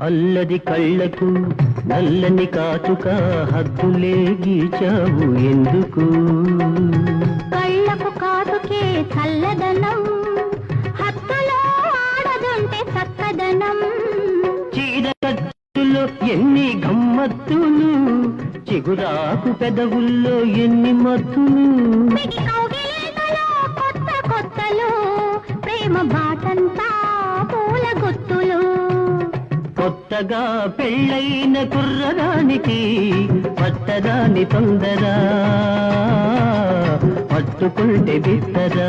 అల్లది కళ్ళకు నల్లని కాటుక హద్దులే గీచావు ఎందుకు? కళ్ళకు కాటుకే చల్లదనం హత్తులో ఆడదుంటే చక్కదనం. చీరకత్తులో ఎన్ని గమ్మత్తులు చిగురాకు పెదవుల్లో ఎన్ని మత్తులు? ప్రేమ బాటంతా పూల గుత్తులు కొత్తగా పెళ్ళైన కుర్రదానికి పట్టదాని తొందర పట్టుకుంటే బిత్తరా.